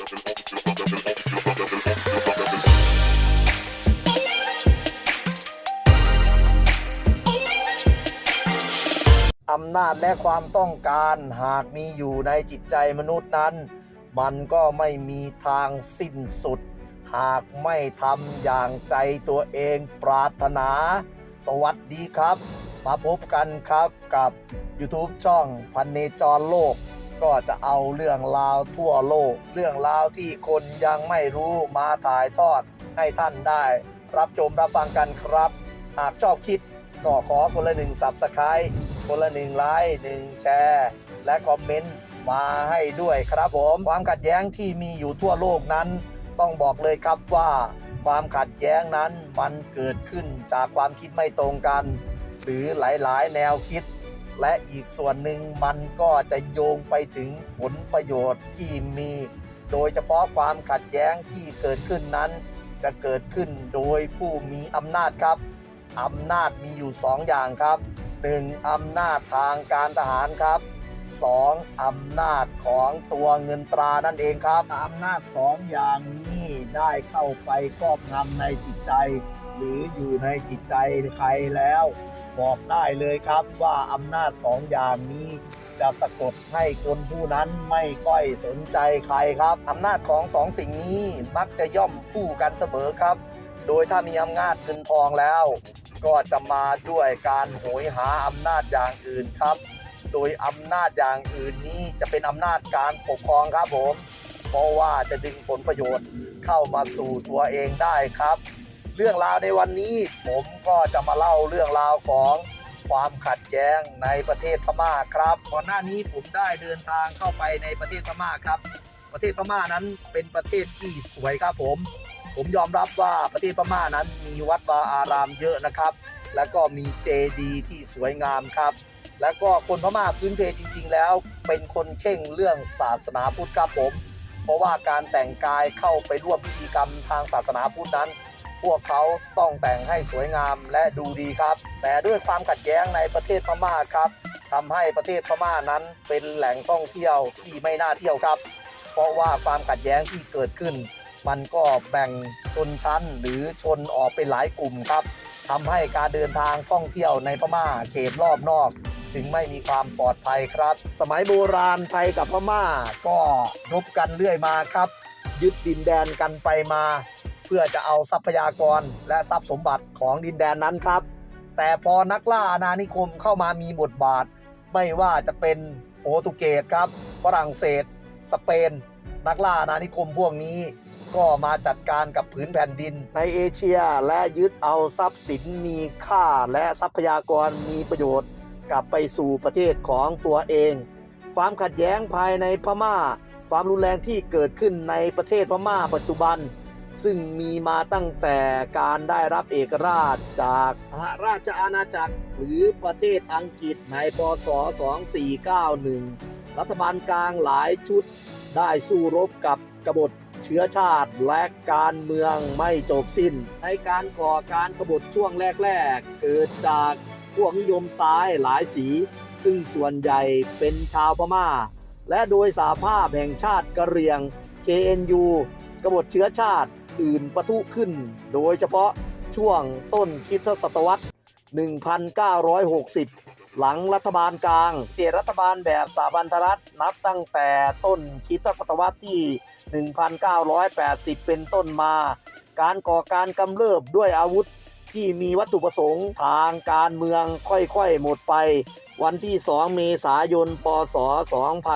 อำนาจและความต้องการหากมีอยู่ในจิตใจมนุษย์นั้น มันก็ไม่มีทางสิ้นสุด หากไม่ทำอย่างใจตัวเองปรารถนา สวัสดีครับ มาพบกันครับกับ YouTube ช่องพันเนจรโลก ก็จะเอาเรื่องราวทั่วโลก เรื่องราวที่คนยังไม่รู้มาถ่ายทอดให้ท่านได้ รับชมรับฟังกันครับ หากชอบคลิปก็ขอคนละหนึ่งสับสไครคนละหนึ่งไลค์หนึ่งแชร์ และคอมเมนต์มาให้ด้วยครับผมความขัดแย้งที่มีอยู่ทั่วโลกนั้น ต้องบอกเลยครับว่า ความขัดแย้งนั้นมันเกิดขึ้นจากความคิดไม่ตรงกัน หรือหลายๆ แนวคิด และอีกส่วนหนึ่งมันก็จะโยงไปถึงผลประโยชน์ที่มี โดยเฉพาะความขัดแย้งที่เกิดขึ้นนั้น จะเกิดขึ้นโดยผู้มีอำนาจครับอำนาจมีอยู่ 2 อย่างครับ 1. อำนาจทางการทหารครับ 2. อำนาจของตัวเงินตรานั่นเองครับอำนาจ 2 อย่างนี้ได้เข้าไปครอบงำในจิตใจ หรืออยู่ในจิตใจใครแล้ว บอกได้เลยครับว่าอำนาจสองอย่างนี้จะสะกดให้คนผู้นั้นไม่ค่อยสนใจใครครับอำนาจของสองสิ่งนี้มักจะย่อมคู่กันเสมอครับ โดยถ้ามีอำนาจเงินทองแล้ว ก็จะมาด้วยการโหยหาอำนาจอย่างอื่นครับ โดยอำนาจอย่างอื่นนี้จะเป็นอำนาจการปกครองครับผม เพราะว่าจะดึงผลประโยชน์เข้ามาสู่ตัวเองได้ครับ เรื่องราวในวันนี้ผมก็จะมาเล่าเรื่องราวของความขัดแย้งในประเทศพม่าครับก่อนหน้านี้ผมได้เดินทางเข้าไปในประเทศพม่าครับ ประเทศพม่านั้นเป็นประเทศที่สวยครับผม ผมยอมรับว่าประเทศพม่านั้นมีวัดวาอารามเยอะนะครับ แล้วก็มีเจดีที่สวยงามครับ แล้วก็คนพม่าพื้นเพจริง ๆ แล้ว เป็นคนเข่งเรื่องศาสนาพุทธครับผม เพราะว่าการแต่งกายเข้าไปร่วมพิธีกรรมทางศาสนาพุทธนั้น พวกเขาต้องแต่งให้สวยงามและดูดีครับ แต่ด้วยความขัดแย้งในประเทศพม่าครับทำให้ประเทศพม่านั้นเป็นแหล่งท่องเที่ยวที่ไม่น่าเที่ยวครับ เพราะว่าความขัดแย้งที่เกิดขึ้น มันก็แบ่งชนชั้นหรือชนออกเป็นหลายกลุ่มครับทำให้การเดินทางท่องเที่ยวในพม่าเขตรอบนอก จึงไม่มีความปลอดภัยครับ สมัยโบราณไทยกับพม่าก็รบกันเรื่อยมาครับ ยึดดินแดนกันไปมา พื่อจะเอาทรัพยากรและทรัพย์สมบัติของดินแดนนั้นครับ แต่พอนักล่าอาณานิคมเข้ามามีบทบาท ไม่ว่าจะเป็นโปรตุเกสครับ ฝรั่งเศส สเปน นักล่าอาณานิคมพวกนี้ ก็มาจัดการกับผืนแผ่นดินในเอเชียและยึดเอาทรัพย์สินมีค่าและทรัพยากรมีประโยชน์ กลับไปสู่ประเทศของตัวเอง ความขัดแย้งภายในพม่า ความรุนแรงที่เกิดขึ้นในประเทศพม่าปัจจุบัน ซึ่งมีมาตั้งแต่การได้รับเอกราชจากสหราชอาณาจักรหรือประเทศอังกฤษในปศ2491 รัฐบาลกลางหลายชุด ได้สู้รบกับกบฏเชื้อชาติและการเมืองไม่จบสิ้น ในการก่อการกบฏช่วงแรก ๆ เกิดจากพวกนิยมซ้ายหลายสี ซึ่งส่วนใหญ่เป็นชาวพม่า และโดยสาภาพแห่งชาติกะเหรียง KNU กบฏเชื้อชาติ อื่นปะทุขึ้น โดยเฉพาะช่วงต้นคริสตศตวรรษ 1960 หลังรัฐบาลกลาง เสียรัฐบาลแบบสาบันธรัฐนับตั้งแต่ต้นคริสตศตวรรษที่ 1980 เป็นต้นมา การก่อการกำเริบด้วยอาวุธที่มีวัตถุประสงค์ทางการเมืองค่อยๆ หมดไป วันที่ 2 เมษายน พศ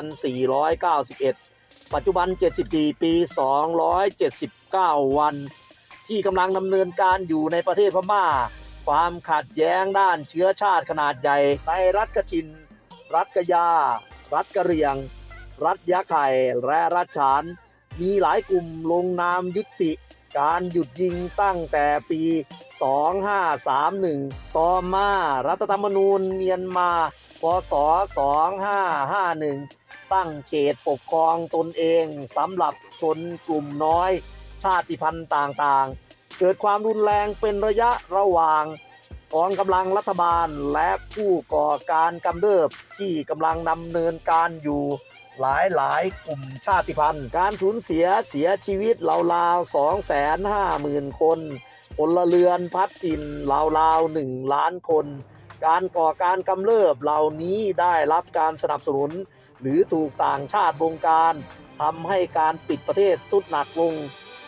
2491 ปัจจุบัน 74 ปี 279 วัน ที่กำลังดำเนินการอยู่ในประเทศพม่า ความขัดแย้งด้านเชื้อชาติขนาดใหญ่ ในรัฐกชิน รัฐกะยา รัฐกะเรียง รัฐยะไข่ และรัฐฉาน มีหลายกลุ่มลงนามยุติการหยุดยิงตั้งแต่ปี 2531 ต่อมารัฐธรรมนูญเมียนมา พศ 2551 ตั้งเขตปกครองตนเองสำหรับชนกลุ่มน้อย ชาติพันธุ์ต่างๆ เกิดความรุนแรงเป็นระยะระหว่างกองกำลังรัฐบาลและผู้ก่อการกำเริบที่กำลังดำเนินการอยู่หลายหลายๆกลุ่มชาติพันธุ์ การสูญเสียเสียชีวิตราวๆ2 5 0 0 0 0 คนพลเรือนพัดถิ่นราวๆ1ล้านคน การก่อการกำเริบเหล่านี้ได้รับการสนับสนุน หรือถูกต่างชาติบงการทำให้การปิดประเทศสุดหนักลง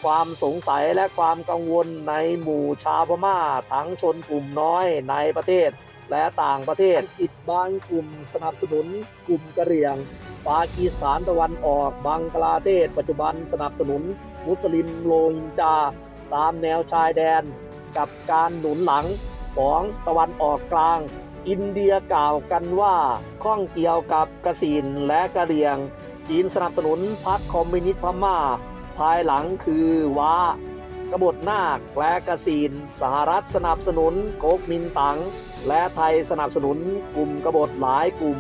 ความสงสัยและความกังวลในหมู่ชาวพม่าทั้งชนกลุ่มน้อยในประเทศ และต่างประเทศอิดบางกลุ่มสนับสนุนกลุ่มกะเหรี่ยง ปากีสถานตะวันออกบังกลาเทศ ปัจจุบันสนับสนุน มุสลิมโรฮิงญาตามแนวชายแดน กับการหนุนหลังของตะวันออกกลาง อินเดียกล่าวกันว่าข้องเกี่ยวกับกสินและกะเหรี่ยง จีนสนับสนุนพรรคคอมมิวนิสต์พม่า ภายหลังคือว้ากบฏนาคและกสินสหรัฐสนับสนุนโกกมินตัง และไทยสนับสนุนกลุ่มกบฏหลายกลุ่ม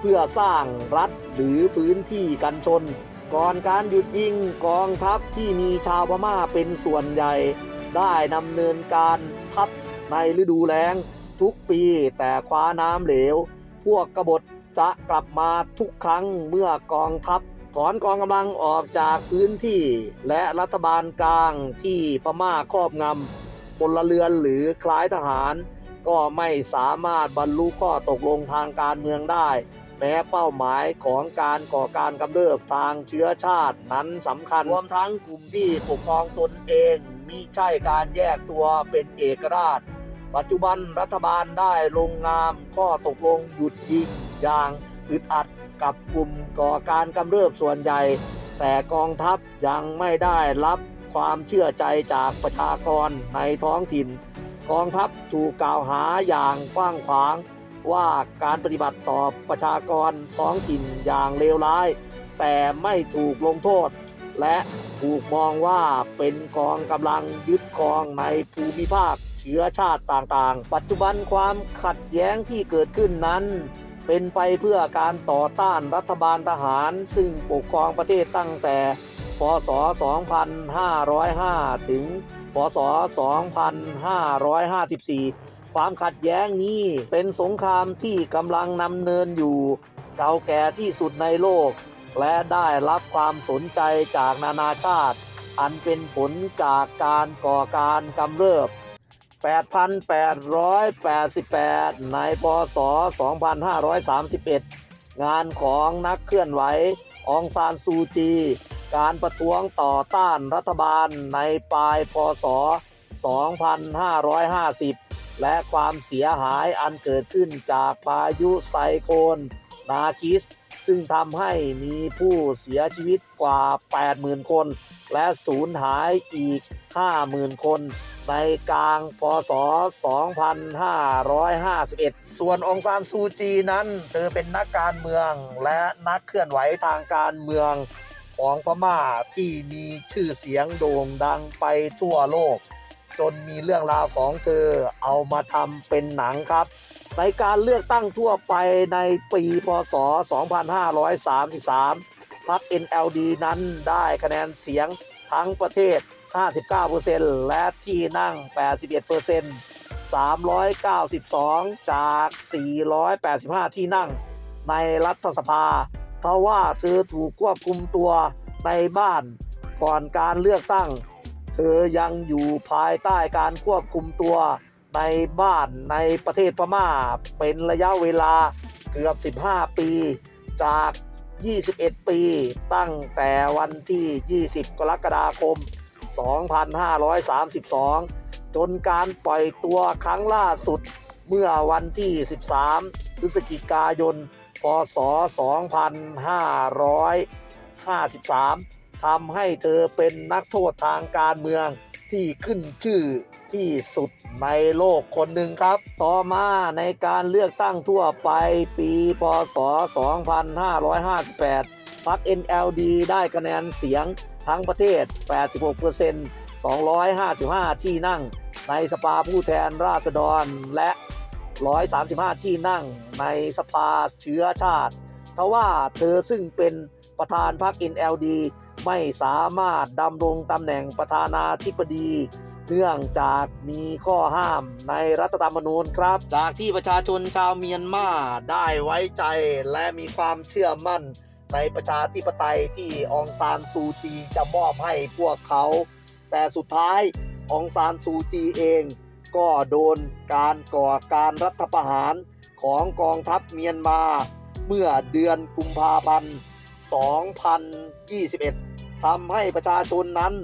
เพื่อสร้างรัฐหรือพื้นที่กันชน ก่อนการหยุดยิงกองทัพที่มีชาวพม่าเป็นส่วนใหญ่ ได้ดำเนินการทัพในฤดูแล้ง ทุกปี แต่คว้าน้ำเหลว พวกกบฏจะกลับมาทุกครั้งเมื่อกองทัพถอนกองกำลังออกจากพื้นที่ และรัฐบาลกลางที่พม่าครอบงำพลเรือนหรือคล้ายทหาร ก็ไม่สามารถบรรลุข้อตกลงทางการเมืองได้ แม้เป้าหมายของการก่อการกำเริบทางเชื้อชาตินั้นสำคัญรวมทั้งกลุ่มที่ปกครองตนเองมิใช่การแยกตัวเป็นเอกราช ปัจจุบันรัฐบาลได้ลงนามข้อตกลงหยุดยิงอย่างอึดอัดกับกลุ่มก่อการกำเริบส่วนใหญ่ แต่กองทัพยังไม่ได้รับความเชื่อใจจากประชากรในท้องถิ่น กองทัพถูกกล่าวหาอย่างกว้างขวาง ว่าการปฏิบัติต่อประชากรท้องถิ่นอย่างเลวร้าย แต่ไม่ถูกลงโทษ และ ถูกมองว่าเป็นกองกำลังยึดครองในภูมิภาคเชื้อชาติต่างๆ ปัจจุบันความขัดแย้งที่เกิดขึ้นนั้น เป็นไปเพื่อการต่อต้านรัฐบาลทหาร ซึ่งปกครองประเทศตั้งแต่พศ 2505 ถึง พศ 2554 ความขัดแย้งนี้เป็นสงครามที่กำลังนำเนินอยู่ เก่าแก่ที่สุดในโลก และได้รับความสนใจจากนานาชาติ อันเป็นผลจากการก่อการกำเริบ 8,888 ในพศ 2531 งานของนักเคลื่อนไหวองซานซูจี การประท้วงต่อต้านรัฐบาลในปลายพศ 2550 และความเสียหายอันเกิดขึ้นจากพายุไซโคลนนาคิส ซึ่งทำให้มีผู้เสียชีวิตกว่า 80,000 คน และสูญหายอีก 50,000 คน ในกลางพศ 2551 ส่วนองซานซูจีนั้น เธอเป็นนักการเมืองและนักเคลื่อนไหวทางการเมืองของพม่าที่มีชื่อเสียงโด่งดังไปทั่วโลก จนมีเรื่องราวของเธอเอามาทำเป็นหนังครับ ในการเลือกตั้งทั่วไปในปีพศ 2533 พรรค NLD นั้นได้คะแนนเสียงทั้งประเทศ 59%และที่นั่ง 81% 392 จาก 485 ที่นั่งในรัฐสภา เพราะว่าเธอถูกควบคุมตัวในบ้านก่อนการเลือกตั้ง เธอยังอยู่ภายใต้การควบคุมตัว ในบ้านในประเทศพม่าเป็นระยะเวลาเกือบ 15 ปีจาก 21 ปี ตั้งแต่วันที่ 20 กรกฎาคม 2532 จนการปล่อยตัวครั้งล่าสุดเมื่อวันที่ 13 พฤศจิกายน พศ 2553 ทำให้เธอเป็นนักโทษทางการเมือง ที่ขึ้นชื่อที่สุดในโลกคนหนึ่งครับ ต่อมาในการเลือกตั้งทั่วไปปีพศ 2558พรรค NLD ได้คะแนนเสียงทั้งประเทศ 86% 255 ที่นั่ง ในสภาผู้แทนราษฎรและ 135 ที่นั่งในสภาเชื้อชาติทว่าเธอซึ่งเป็นประธานพรรค NLD ไม่สามารถดำรงตำแหน่งประธานาธิบดี เนื่องจากมีข้อห้ามในรัฐธรรมนูญครับ จากที่ประชาชนชาวเมียนมาได้ไว้ใจและมีความเชื่อมั่นในประชาธิปไตยที่องซานซูจีจะมอบให้พวกเขา แต่สุดท้ายองซานซูจีเอง ก็โดนการก่อการรัฐประหารของกองทัพเมียนมา เมื่อเดือนกุมภาพันธ์ 2021 ทำให้ประชาชนนั้น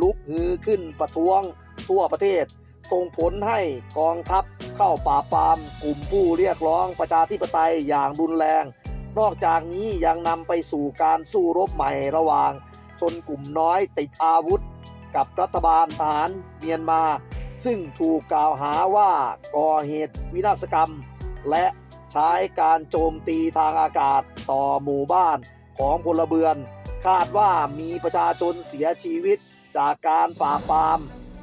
ลุกฮือขึ้นประท้วงทั่วประเทศ ส่งผลให้กองทัพเข้าป่าปามกลุ่มผู้เรียกร้องประชาธิปไตยอย่างรุนแรง นอกจากนี้ยังนำไปสู่การสู้รบใหม่ระหว่าง ชนกลุ่มน้อยติดอาวุธ กับรัฐบาลทหารเมียนมา ซึ่งถูกกล่าวหาว่าก่อเหตุวินาศกรรม และใช้การโจมตีทางอากาศต่อหมู่บ้านของพลเรือน คาดว่ามีประชาชนเสียชีวิตจากการปราบปราม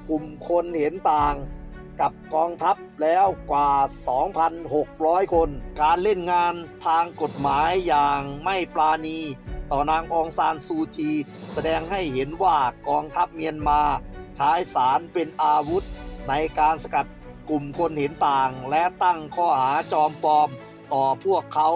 กลุ่มคนเห็นต่าง กับกองทัพแล้วกว่า 2,600 คน การเล่นงานทางกฎหมายอย่างไม่ปราณี ต่อนางองซานซูจี แสดงให้เห็นว่ากองทัพเมียนมาใช้สารเป็นอาวุธ ในการสกัดกลุ่มคนเห็นต่าง และตั้งข้อหาจอมปลอมต่อพวกเขา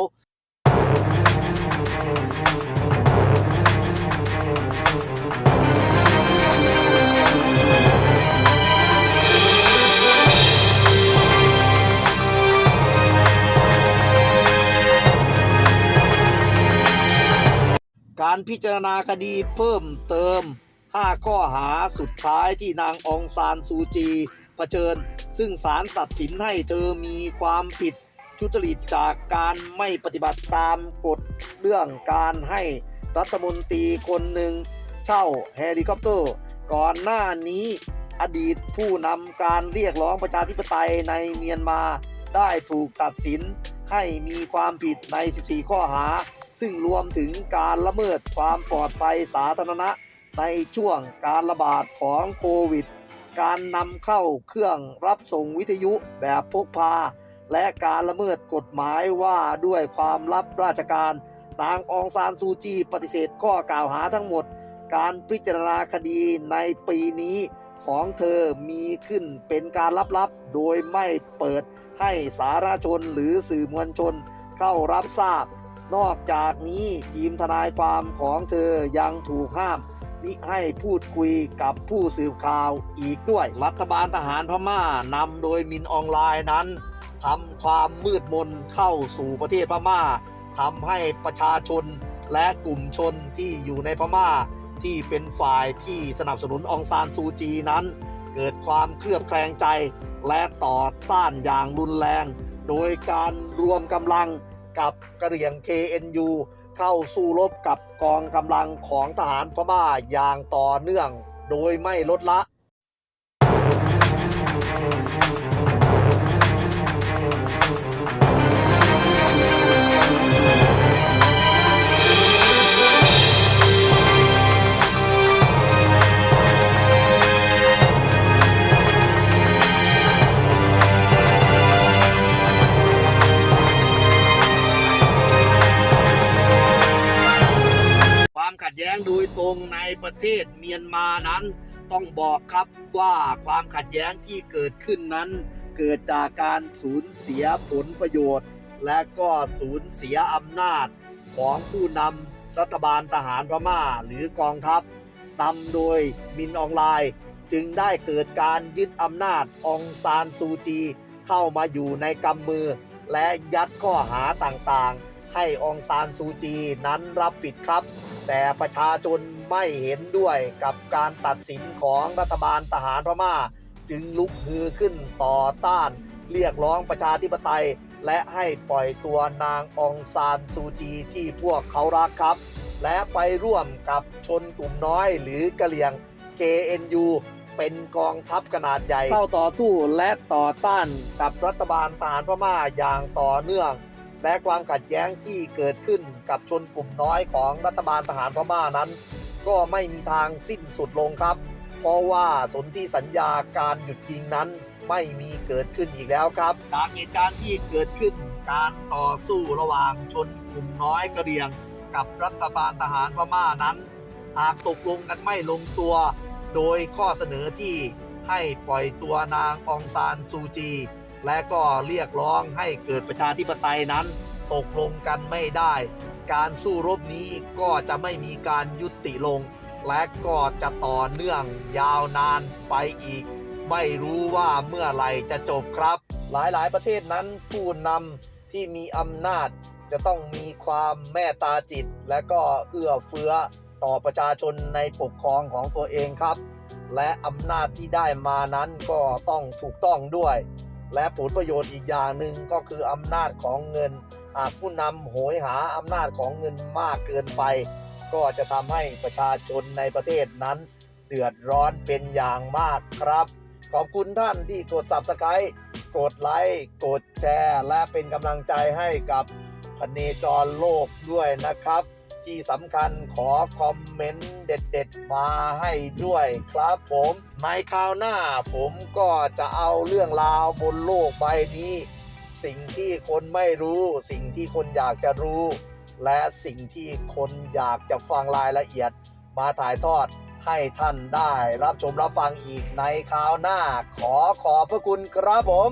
การพิจารณาคดีเพิ่มเติม 5 ข้อหาสุดท้ายที่นางองซานซูจีเผชิญ ซึ่งศาลตัดสินให้เธอมีความผิดทุจริตจากการไม่ปฏิบัติตามกฎเรื่องการให้รัฐมนตรีคนหนึ่ง เช่าเฮลิคอปเตอร์ ก่อนหน้านี้อดีตผู้นำการเรียกร้องประชาธิปไตยในเมียนมาได้ถูกตัดสิน ให้มีความผิดใน 14 ข้อหา ซึ่งรวมถึงการละเมิดความปลอดภัยสาธารณะ ในช่วงการระบาดของโควิด การนำเข้าเครื่องรับส่งวิทยุแบบพกพา และการละเมิดกฎหมายว่าด้วยความลับราชการ นางองซานซูจีปฏิเสธข้อกล่าวหาทั้งหมด การพิจารณาคดีในปีนี้ของเธอมีขึ้นเป็นการลับๆ โดยไม่เปิด ให้สาธารณชนหรือสื่อมวลชนเข้ารับทราบ นอกจากนี้ทีมทนายความของเธอยังถูกห้ามมิให้พูดคุยกับผู้สื่อข่าวอีกด้วย รัฐบาลทหารพม่านำโดยมินออนไลน์นั้นทำความมืดมนเข้าสู่ประเทศพม่าทำให้ประชาชนและกลุ่มชนที่อยู่ในพม่า ที่เป็นฝ่ายที่สนับสนุนองซานซูจีนั้น เกิดความเคลือบแคลงใจ และต่อต้านอย่างรุนแรง โดยการรวมกำลังกับกระเหรี่ยง KNU เข้าสู้รบกับกองกำลังของทหารพม่าอย่างต่อเนื่อง โดยไม่ลดละ ขัดแย้งที่เกิดขึ้นนั้น เกิดจากการสูญเสียผลประโยชน์ และก็สูญเสียอำนาจของผู้นำรัฐบาลทหารพม่าหรือกองทัพนำโดยมินออนไลน์ จึงได้เกิดการยึดอำนาจองซานซูจี เข้ามาอยู่ในกำมือ และยัดข้อหาต่างๆ ให้องซานซูจีนั้นรับผิดครับ แต่ประชาชนไม่เห็นด้วยกับการตัดสินของรัฐบาลทหารพม่า จึงลุกฮือขึ้นต่อต้าน เรียกร้องประชาธิปไตย และให้ปล่อยตัวนางองซานซูจีที่พวกเขารักครับ และไปร่วมกับชนกลุ่มน้อยหรือกะเหลี่ยง KNU เป็นกองทัพขนาดใหญ่เข้าต่อสู้และต่อต้านกับรัฐบาลทหารพม่าอย่างต่อเนื่อง และความขัดแย้งที่เกิดขึ้นกับชนกลุ่มน้อยของรัฐบาลทหารพม่านั้น ก็ไม่มีทางสิ้นสุดลงครับ เพราะว่าสนธิสัญญาการหยุดยิงนั้นไม่มีเกิดขึ้นอีกแล้วครับ จากเหตุการณ์ที่เกิดขึ้นการต่อสู้ระหว่างชนกลุ่มน้อยกระเหรี่ยง กับรัฐบาลทหารพม่านั้น หากตกลงกันไม่ลงตัว โดยข้อเสนอที่ให้ปล่อยตัวนางองซานซูจี และก็เรียกร้องให้เกิดประชาธิปไตยนั้น ตกลงกันไม่ได้ การสู้รบนี้ก็จะไม่มีการยุติลง และก็จะต่อเนื่องยาวนานไปอีก ไม่รู้ว่าเมื่อไหร่จะจบครับ หลายๆ ประเทศนั้นผู้นำที่มีอำนาจจะต้องมีความแม่ตาจิต และก็เอื้อเฟื้อต่อประชาชนในปกครองของตัวเองครับ และอำนาจที่ได้มานั้นก็ต้องถูกต้องด้วย และผลประโยชน์อีกอย่างหนึ่งก็คืออำนาจของเงิน หากผู้นำโหยหาอำนาจของเงินมากเกินไป ก็จะทำให้ประชาชนในประเทศนั้น เดือดร้อนเป็นอย่างมากครับ ขอบคุณท่านที่กด Subscribe กดไลค์ กดแชร์ และเป็นกำลังใจให้กับพเนจรโลกด้วยนะครับ ที่สำคัญขอคอมเมนต์เด็ดๆ มาให้ด้วยครับผมในคราวหน้าผมก็จะเอาเรื่องราวบนโลกใบนี้ สิ่งที่คนไม่รู้ สิ่งที่คนอยากจะรู้ และสิ่งที่คนอยากจะฟังรายละเอียด มาถ่ายทอดให้ท่านได้รับชมรับฟังอีกในคราวหน้า ขอขอบพระคุณครับผม